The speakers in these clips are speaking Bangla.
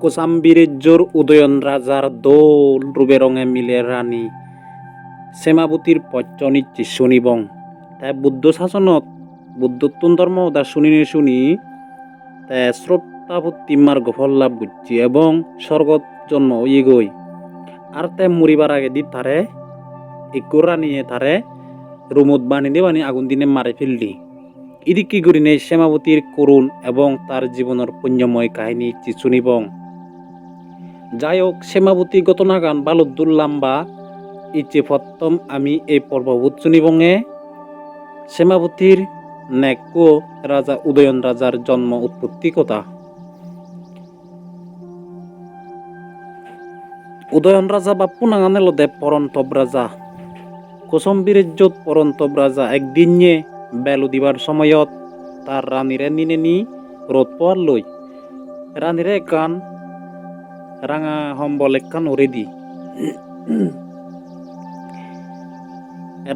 কোসাম্বিরেজ্জোর উদয়ন রাজার দোল রূপে রঙে মিলে রানী। সেমাবতীর পচ্চ নিচ্ছি শুনিবং। তাই বুদ্ধ শাসনত বুদ্ধত্তন ধর্ম দা শুনি নে শুনি তাই শ্রদ্ধাভক্তি মার্গ ফল লাভ করছি এবং স্বর্গত জন্ম ইয়ে গই আর তাই মরিবার আগে দি তারে, একু রানিয়ে তারে রুমত বানি দিয়ে বানি আগুন দিনে মারে ফেললি। ইদি কি করি নেই শ্যামাবতীর করুণ এবং তার জীবনের পুণ্যময় কাহিনী ইচ্ছি শুনিবং। যাই হোক শ্যামাবতী ঘটনা গান বালুদ্দুল লাম্বা ইচ্ছে প্রথম আমি এই পর্বভূত শুনিবঙে শ্যামাবতীর নেক্য রাজা উদয়ন রাজার জন্ম উৎপত্তি কথা উদয়ন রাজা বা পুনাঙানেল দেব পরন্তব রাজা। কোসম্বীরেজ্জত পরন্তব রাজা একদিন নিয়ে বেলু দিবার সময়ত তার রানীরে নিনে নি রোদ পোয়ার লই। রানীরে কান রাঙা হম্বল একখান ওরে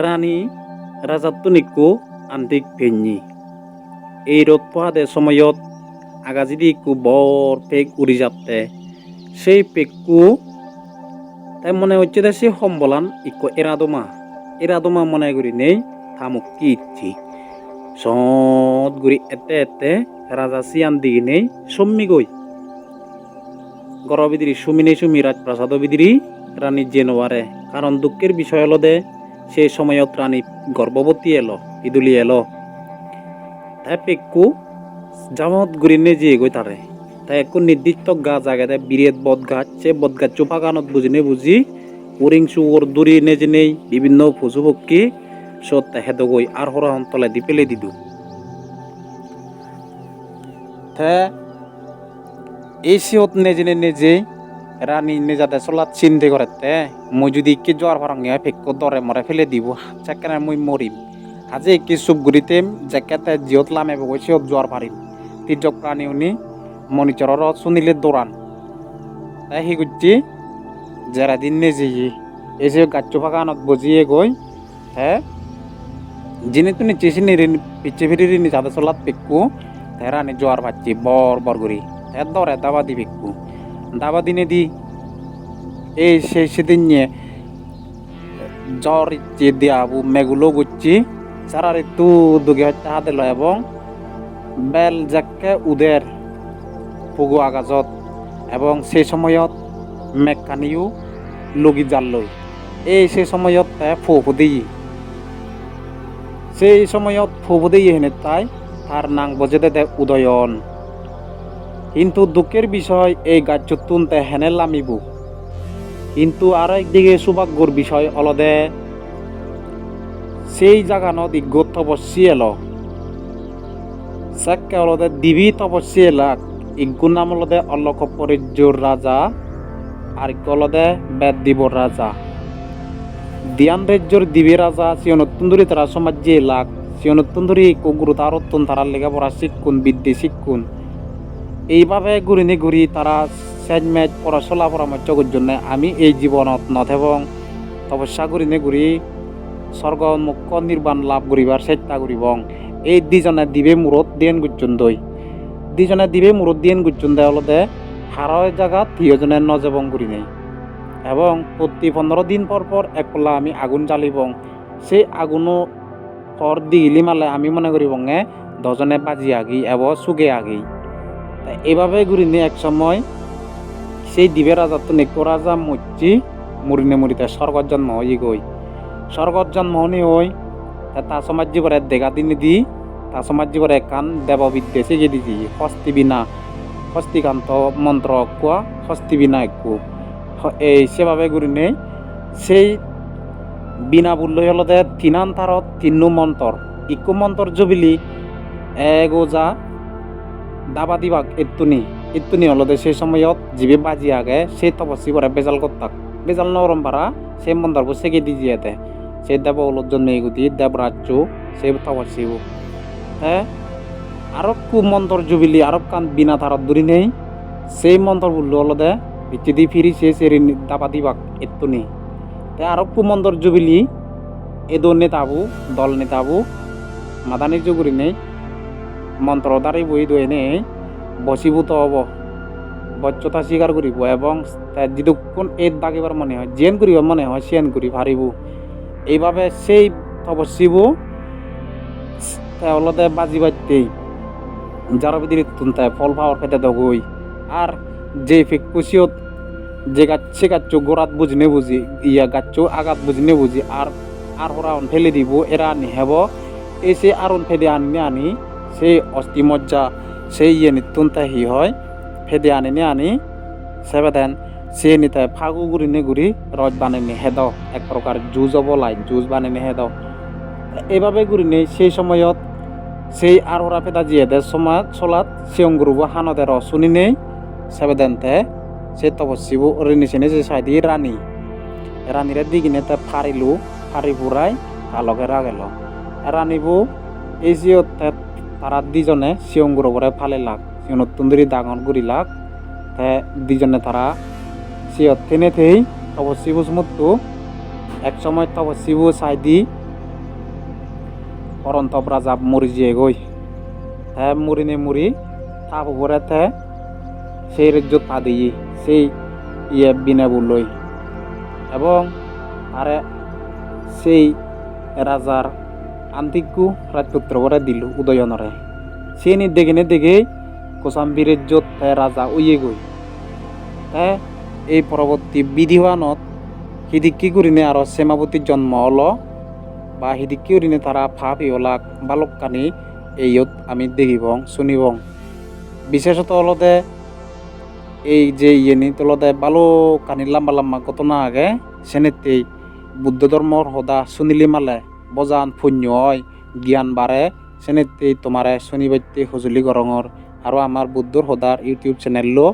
রানী রাজাত্তনিকু আন্তিক পেঞ্জি এই রোদ পোহাদে সময়ত আগাজিদি একু বর পেক উড়ি যাতে সেই পেকু তাই মনে হচ্ছে যে সম্বলান ইকো এরাদমা। এরাদমা মনে করি নেই, থামুক কি ইচ্ছি। সৎ গুড়ি এতে এতে রাজা সিয়ান দিগি নেই সম্মি গই গরবিদিরি সুমিনে সুমি রাজপ্রাসাদ বিদিরি রানী জেনোয়ারে। কারণ দুঃখের বিষয় হলো দে সেই সময়ত রানী গর্ভবতী এলো, ইদুলি এলো। তাই পেক্কু জামত গুড়ি নে যে গই তারে তাই একো নির্দিষ্ট গা জায়গাতে বিরেত বদ গাছ সে বদ গাছ চোপা কানত বুঝি নে বুঝি উরিং সুর দূরি নে যে নেই, বিভিন্ন পশু পক্ষী সত হেদ গই আর হরা তলে দি পেলে দিদু। তে এই সিহত নেজে নেজে রানী নেজাতে চলাত চিন্তে করতে, মই যদি কি জ্বর ফারাঙ্গে ফেক্ক দরে মরে ফেলে দিব সেখানে মই মরিম। আজি কি চুপ গুড়িতেম জেকেতে জিয়ত লামে বগৈ সিহত জ্বর ফারিম তির্যক প্রাণী উনি মনিচৰৰ শুনিলে দৌৰান তাই সি গুচি জেৰা দিন নেজে এই যে গাচ্ছু ফাঁকানত বজিয়ে গৈ, হে, যিনি তুমি চেষি নিরি পিছে ফিরি নি যাতে চলাত পেক্কু তেরা নি জোয়ার পাচ্ছি বর বর করি এর দরে দাবা দি পেক্কু দাবা দিনে দি। এই সেই সেদিন নিয়ে জ্বর ইচ্ছে দিয়াবু মেগুলো গুচ্ছি, সারা ঋতু দুগে হত্যা হাতে লয় এবং বেল জাক্কে উদের পুগু আগাজত এবং সেই সময়ত মেকানিও লগি জাল লৈ এই সেই সময়ত তাই ফু ফুদি সেই সময়ত ফু ফুদি হেনে তাই তার নাং বজেতে উদয়ন। কিন্তু দুঃখের বিষয়, এই গাছতুন তে হেনে লামিবু কিন্তু আর একদিকে সৌভাগ্যর বিষয় অলদে সেই জাগানত ইগত তপস্যি এলো। সাক্কে অলদে দিবি তপস্যি এলাক ইগুর নাম অলদে অল্লক পরিজ্জোর রাজা আর অলদে বেদ দিবর রাজা দিয়ান রাজ্যর দিবি রাজা সিয়নতুন্দরী তারা সমাজ্যে এলাক সিয়নতুন্দরী গুরু তারত্তন তারা লেখাপড়া শিক্ষুন বিদ্যে শিক্ষুন এইভাবে ঘুরিনি ঘুরি তারা সেজ মেজ পড়াশোনা পরামর্শ জন্য আমি এই জীবনত নথ এবং তপস্যা করিনে ঘুরি, স্বর্গ মুখ্য নির্বাণ লাভ করিবার চেষ্টা করিবং। এই দুজনে দিবে মূরত দিয়েন গুজন দই। দুজনে দিবে মূরত দিয়েন গুজন দেয় অলদে, হারয় জায়গা থিয়জনে নজবং করি নেই এবং প্রতি পনেরো দিন পর পর একলা আমি আগুন জ্বালিবং। সেই আগুনও পর দিগিলি মালে আমি মনে করি বঙে দজনে বাজি আগি এবং সুগে আগি। তা এভাবে ঘুরিনি এক সময় সেই দিবে রাজা তো নেকো রাজা মরছি মরিনে মরিতে স্বর্গত জন্ম হই গই। স্বর্গত জন্ম হনি হই তা তা সমাজ জীবরে দেখা দিনে দি তা সমাজ জীবরে কান দেববিদ্যে শিখে দিছি, হস্তি বিনা হস্তিকান্ত মন্ত্র কোয়া, হস্তি বিনা একু এই সেভাবে ঘুরিনে সেই বিনা বুল্লই হলদে তিনান তারত তিন্ন মন্তর, ইকু মন্তর জবিলি, এগোজা দাবা দিবাক এত্তুনি এত্তুনি হলদে সেই সময়ত জিবে বাজি আগে সেই তপস্বী করে বেজাল করতাক বেজাল নরম পারা সেই মন্তরবু সেগে দি জিয়াতে। সেই দেব হলত জন্ম এগুতি দেবরাজ্য সেই তপস্বী হ্যাঁ আরব কু মন্তর জুবিলি আরব কান বিনা তারত দূরি নেই। সেই মন্তর বলল হলদে ভিত্তি দি ফিরি সে সেরি দাবা দিবাক এত্তুনি তে আরব কু মন্তর জুবিলি, এদো নেতাবু, দল নেতাবু মাদানির জুগুরি নেই। মন্ত্র দ্বারাই দই নেই বসীভূত হব। বচ্চতা স্বীকার করিব এবং যতক্ষণ এই দাগিবার মনে হয় জেন করিব মনে হয়, সেন করি পারিব এইভাবে সেই তপস্বীব অলদে বাজি বাজতেই যারা বিদির তুনতে ফল পাওয়ার খেতে দগই আর যে ফেক কুচিয়ত যে গাছে গাছ গোড়াত বুঝনে বুঝি, ইয়া গাছ আগাত বুঝনে বুঝি, আর আর ওরা ফেলে দিব, এরা নিহেব এই সে আরন ফেদে আনি আনি সেই অস্থি মজ্জা, সেই ইয়ে নিত্যন্তা হি হয়। ফেদে আনি নি আনি, সেবে দেন সে নিতে ফাগু গুড়ি নে গুড়ি রজ বানে নি হেদ এক প্রকার জুজ অবলাই জুজ বানে নি হেদ এইভাবে গুড়ি নেই, সেই সময়ত সেই আর ওরা ফেদা জিয়ে দে সময় চলাত সে অঙ্গুরুব হানদে র শুনি নেই। সেবে দেনতে সে তপস্বীব ওরে নিচে যে সাইদি রানী। রানীরে দিগিনে তে ফারিলু, ফারি ফুরাই আলকে রাগেল। রানীবু এই জিয়তে তারা দুজনে সিয়ঙ্গুর করে ফালে লাগ সিয়ন তুন্দুরি ডাঙর গুড়ি লাগ তে দুজনে তারা সিয়ত থেনে থেই তপস্বীবু সমুত্তু, এক সময় তব তপস্বীবু সাইদি অরন্তপ রাজা মরি জিয়ে গই। তে মুড়ি নে মুড়ি তাপ উপরে তে সেই রাজ্য পা দিয়ে সেই ইয়ে বিনে বুলই। এবং আরে সেই রাজার দিল উদয়নরে। সে নি দেখে নে দেখে কোসাম্বীরের যত রাজা উইয়ে গই। তে এই পরবর্তী বিধিবানত হিদিকি করিনে আরও সেমাবতীর জন্ম হলো বা হিদিকি করিনে তারা ফাপ ইহলাক বালককানি এইয়ত আমি দেখিবং, শুনিবং। বিশেষত হলদে এই যে ইয়ে নি তলদে বালো কানি লাম্বা লাম্বা ঘটনা আগে, সেনেতেই বুদ্ধ ধর্মর সদা শুনিলি মালে বজান পুণ্য হয় জ্ঞান বাড়ে সেনেতেই তোমারে শনিবারতে সজুলি গরঙর আৰু আমাৰ বুদ্ধৰ সদাৰ ইউটিউব চেনেললো